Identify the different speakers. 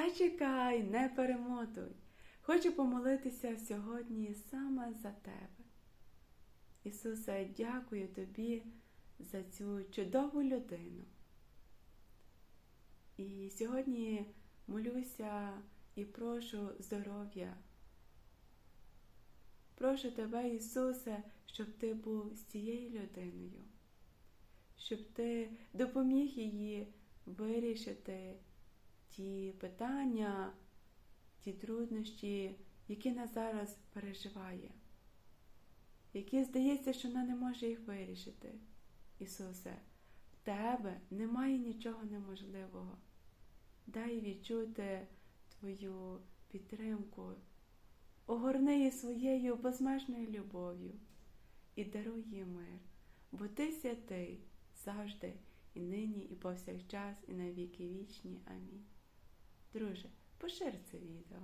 Speaker 1: Зачекай, не перемотуй. Хочу помолитися сьогодні саме за тебе. Ісусе, дякую тобі за цю чудову людину. І сьогодні молюся і прошу здоров'я. Прошу тебе, Ісусе, щоб ти був з цією людиною, щоб ти допоміг їй вирішити ті питання, ті труднощі, які вона зараз переживає, які здається, що вона не може їх вирішити. Ісусе, в тебе немає нічого неможливого. Дай відчути Твою підтримку, огорни її своєю безмежною любов'ю і даруй їй мир, бо ти святий завжди, і нині, і повсякчас, і на віки вічні. Амінь. Друже, пошир це відео.